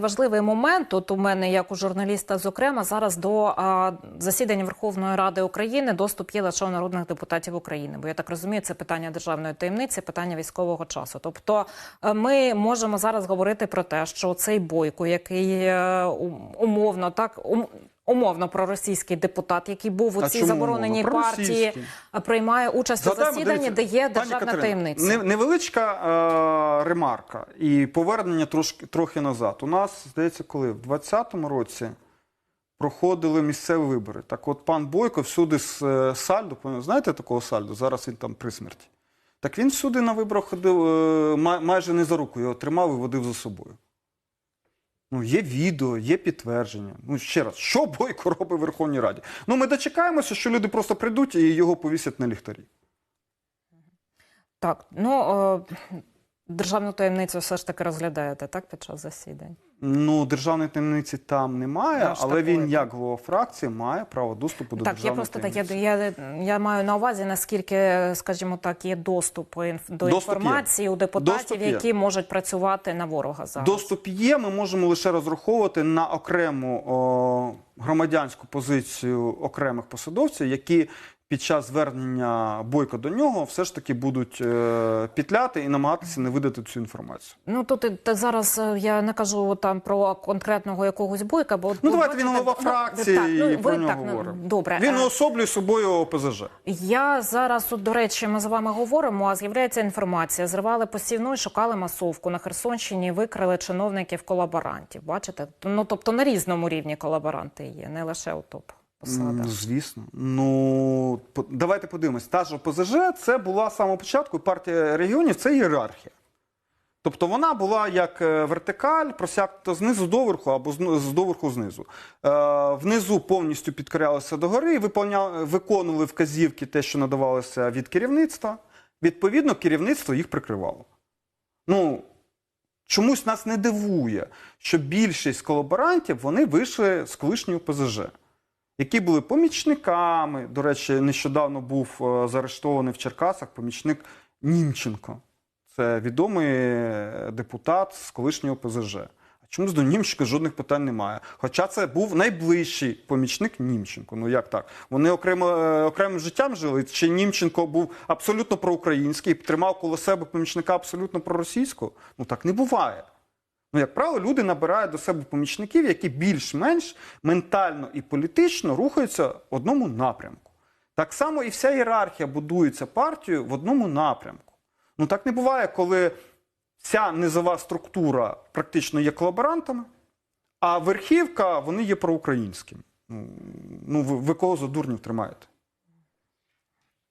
Важливий момент. От у мене, як у журналіста, зокрема, зараз до а, засідання Верховної Ради України доступ є лише у народних депутатів України. Бо я так розумію, це питання державної таємниці, питання військового часу. Тобто, е, ми можемо зараз говорити про те, що цей бойко, який е, умовно так умовно проросійський депутат, який був у А цій забороненій умовно? партії, приймає участь у засіданні, дивіться, де є державна Катерино, таємниця. невеличка е, ремарка і повернення трошки трохи назад. У нас, здається, коли в 20-му році проходили місцеві вибори. Так от пан Бойко всюди з е, сальдо, знаєте такого сальдо? Зараз він там при смерті. Так він всюди на виборах ходив е, май- майже не за руку, його тримав і водив за собою. Ну, є відео, є підтвердження. Ну, ще раз, що Бойко робить в Верховній Раді? Ну, ми дочекаємося, що люди просто прийдуть і його повісять на ліхтарі. Так, ну е, державну таємницю все ж таки розглядаєте так під час засідань. Ну, державної таємниці там немає, Аж але такої. він, як голова фракції, має право доступу до так, державної просто так. Я, таємниці. я, я маю на увазі, наскільки, скажімо так, є доступ до Доступ є. інформації у депутатів, Доступ є. які можуть працювати на ворога зараз. Доступ є, ми можемо лише розраховувати на окрему о, громадянську позицію окремих посадовців, які під час звернення бойко до нього все ж таки будуть е, пітляти і намагатися не видати цю інформацію. Ну тут та зараз е, я не кажу там про конкретного якогось бойка, бо Ну, давайте він бачите, голова ну, так, ну, і ви про нього так, ну, говоримо. Добре, Він Е, уособлює собою ОПЗЖ. Я зараз, от, до речі, ми з вами говоримо, а з'являється інформація. Зривали посівну і шукали масовку на Херсонщині, викрили чиновників колаборантів. Бачите? Ну тобто на різному рівні колаборанти є, не лише у топ посадах. Ну, звісно. Ну, давайте подивимось. Та ж ОПЗЖ це була з самого початку партія регіонів, це ієрархія. Тобто вона була як е, вертикаль, просякнута знизу доверху або з доверху знизу. Е, внизу повністю підкорялися догори, виконували вказівки те, що надавалося від керівництва. Відповідно, керівництво їх прикривало. Ну, чомусь нас не дивує, що більшість колаборантів вони вийшли з колишнього ПЗЖ, які були помічниками. До речі, нещодавно був е, заарештований в Черкасах помічник Німченко. Це відомий е, депутат з колишнього ПЗЖ. А чомусь до Німченка жодних питань немає. Хоча це був найближчий помічник Німченко. Ну як так? Вони окремо, е, окремим життям жили? Чи Німченко був абсолютно проукраїнський, тримав коло себе помічника абсолютно проросійського? Ну так не буває. Ну, як правило, люди набирають до себе помічників, які більш-менш ментально і політично рухаються в одному напрямку. Так само і вся ієрархія будується партією в одному напрямку. Ну так не буває, коли вся низова структура практично є колаборантами, а верхівка вони є проукраїнськими. Ну, ну ви, ви кого за дурнів тримаєте?